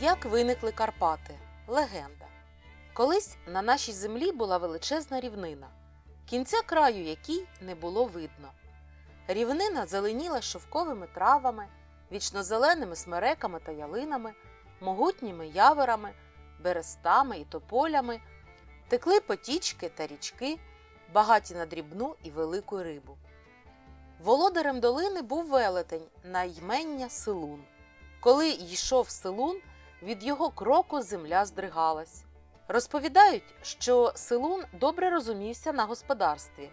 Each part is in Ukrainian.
Як виникли Карпати? Легенда. Колись на нашій землі була величезна рівнина, кінця краю якій не було видно. Рівнина зеленіла шовковими травами, вічнозеленими смереками та ялинами, могутніми яверами, берестами і тополями, текли потічки та річки, багаті на дрібну і велику рибу. Володарем долини був велетень на ймення Силун. Коли йшов Силун, від його кроку земля здригалась. Розповідають, що Силун добре розумівся на господарстві,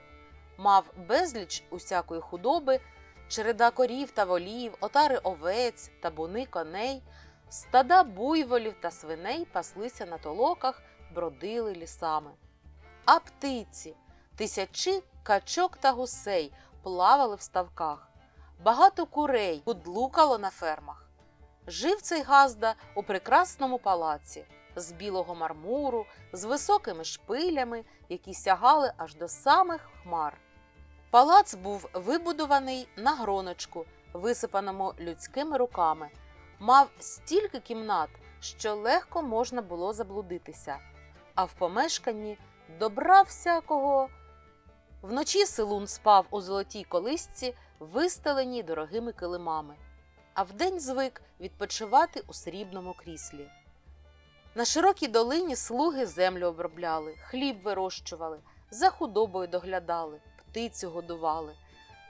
мав безліч усякої худоби, череда корів та волів, отари овець, табуни коней, стада буйволів та свиней паслися на толоках, бродили лісами. А птиці, тисячі качок та гусей плавали в ставках, багато курей кудлукало на фермах. Жив цей газда у прекрасному палаці з білого мармуру, з високими шпилями, які сягали аж до самих хмар. Палац був вибудований на гроночку, висипаному людськими руками, мав стільки кімнат, що легко можна було заблудитися, а в помешканні добра всякого. Вночі Силун спав у золотій колисці, вистеленій дорогими килимами, а вдень звик відпочивати у срібному кріслі. На широкій долині слуги землю обробляли, хліб вирощували, за худобою доглядали, птицю годували.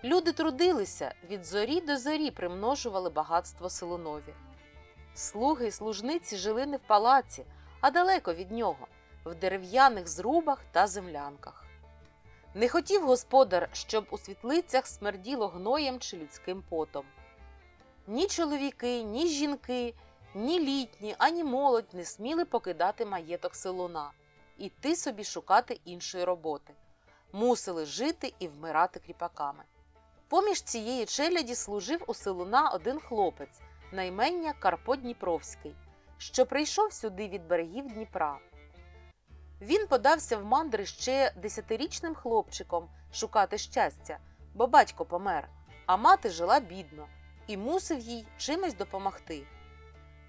Люди трудилися, від зорі до зорі примножували багатство Силунові. Слуги й служниці жили не в палаці, а далеко від нього, в дерев'яних зрубах та землянках. Не хотів господар, щоб у світлицях смерділо гноєм чи людським потом. Ні чоловіки, ні жінки, ні літні, ані молодь не сміли покидати маєток Силуна, іти собі шукати іншої роботи. Мусили жити і вмирати кріпаками. Поміж цієї челяді служив у Силуна один хлопець, наймення Карпо Дніпровський, що прийшов сюди від берегів Дніпра. Він подався в мандри ще десятирічним хлопчиком шукати щастя, бо батько помер, а мати жила бідно і мусив їй чимось допомогти.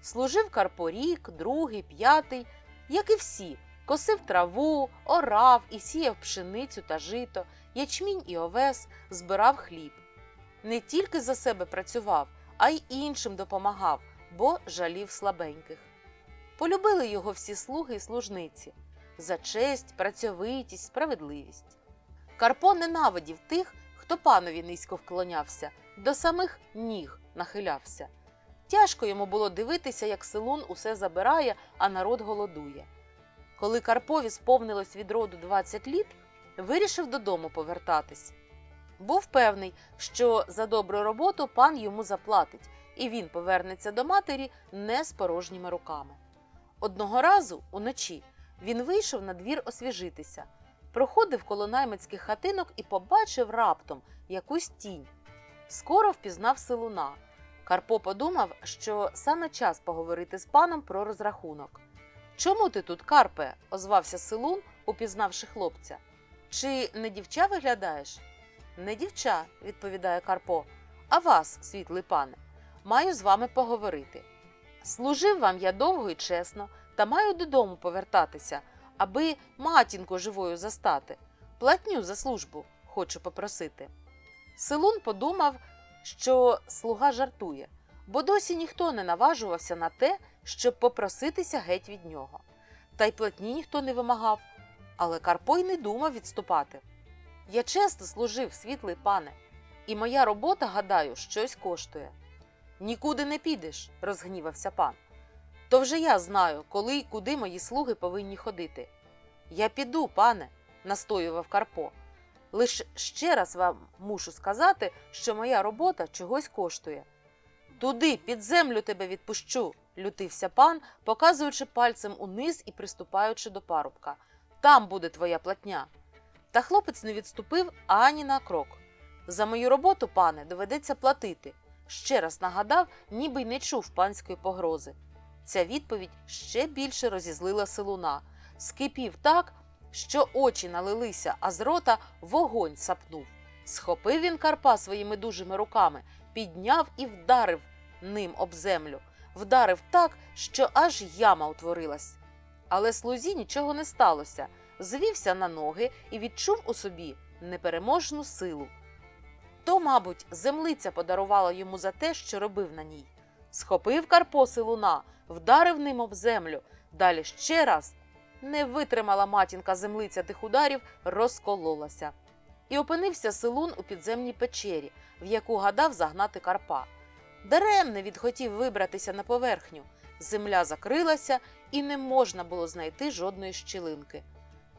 Служив Карпо рік, другий, п'ятий, як і всі, косив траву, орав і сіяв пшеницю та жито, ячмінь і овес, збирав хліб. Не тільки за себе працював, а й іншим допомагав, бо жалів слабеньких. Полюбили його всі слуги і служниці за честь, працьовитість, справедливість. Карпо ненавидів тих, хто панові низько вклонявся, до самих ніг нахилявся. Тяжко йому було дивитися, як Силун усе забирає, а народ голодує. Коли Карпові сповнилось від роду 20 літ, вирішив додому повертатись. Був певний, що за добру роботу пан йому заплатить, і він повернеться до матері не з порожніми руками. Одного разу, уночі, він вийшов на двір освіжитися, проходив коло наймицьких хатинок і побачив раптом якусь тінь. Скоро впізнав Силуна. Карпо подумав, що саме час поговорити з паном про розрахунок. Чому ти тут, Карпе? озвався Силун, упізнавши хлопця. Чи не дівча виглядаєш? Не дівча, відповідає Карпо, а вас, світлий пане, маю з вами поговорити. Служив вам я довго і чесно, та маю додому повертатися, аби матінку живою застати. Платню за службу хочу попросити. Силун подумав, що слуга жартує, бо досі ніхто не наважувався на те, щоб попроситися геть від нього. Та й платні ніхто не вимагав, але Карпо й не думав відступати. Я чесно служив, світлий пане, і моя робота, гадаю, щось коштує. Нікуди не підеш, розгнівався пан. То вже я знаю, коли й куди мої слуги повинні ходити. Я піду, пане, настоював Карпо. Лиш ще раз вам мушу сказати, що моя робота чогось коштує. Туди, під землю тебе відпущу, лютився пан, показуючи пальцем униз і приступаючи до парубка. Там буде твоя платня. Та хлопець не відступив ані на крок. За мою роботу, пане, доведеться платити. Ще раз нагадав, ніби й не чув панської погрози. Ця відповідь ще більше розізлила силуна, скипів так, що очі налилися, а з рота вогонь сапнув. Схопив він Карпа своїми дужими руками, підняв і вдарив ним об землю. вдарив так, що аж яма утворилась. Але слузі нічого не сталося. Звівся на ноги і відчув у собі непереможну силу. То, мабуть, землиця подарувала йому за те, що робив на ній. Схопив Карпо силуна, вдарив ним об землю. Далі ще раз не витримала матінка землиця тих ударів, розкололася. І опинився силун у підземній печері, в яку гадав загнати Карпа. Даремне відхотів вибратися на поверхню. Земля закрилася, і не можна було знайти жодної щілинки.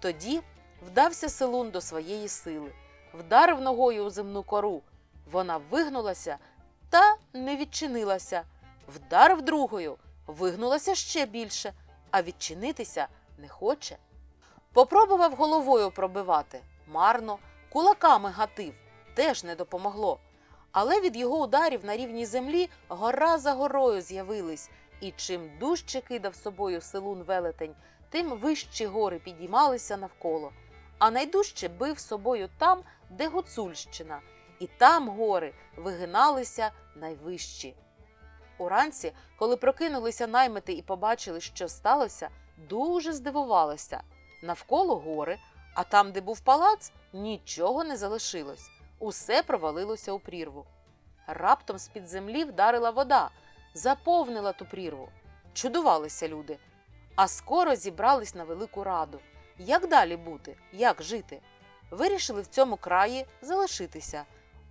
Тоді вдався Селун до своєї сили, вдарив ногою у земну кору. Вона вигнулася та не відчинилася. Вдарив другою, вигнулася ще більше, а відчинитися не хоче. Попробував головою пробивати марно, кулаками гатив, теж не допомогло. Але від його ударів на рівні землі гора за горою з'явились, і чим дужче кидав собою селун велетень, тим вищі гори підіймалися навколо. А найдужче бив собою там, де Гуцульщина, і там гори вигиналися найвищі. Уранці, коли прокинулися наймити і побачили, що сталося, дуже здивувалися. Навколо гори, а там, де був палац, нічого не залишилось. Усе провалилося у прірву. Раптом з-під землі вдарила вода, заповнила ту прірву. Чудувалися люди, а скоро зібрались на велику раду. Як далі бути, як жити? Вирішили в цьому краї залишитися.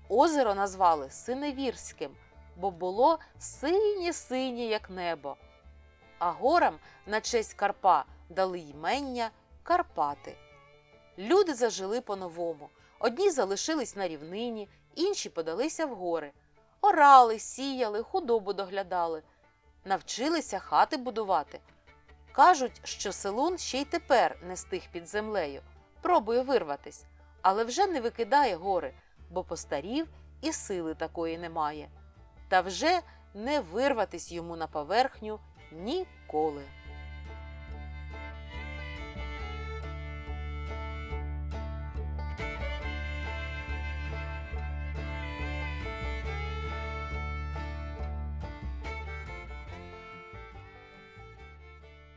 Озеро назвали Синевірським, бо було синє-синє, як небо. А горам на честь Карпа дали ймення Карпати. Люди зажили по-новому. Одні залишились на рівнині, інші подалися в гори. Орали, сіяли, худобу доглядали, навчилися хати будувати. Кажуть, що селун ще й тепер не стиг під землею, пробує вирватись, але вже не викидає гори, бо постарів і сили такої немає. Та вже не вирватись йому на поверхню ніколи.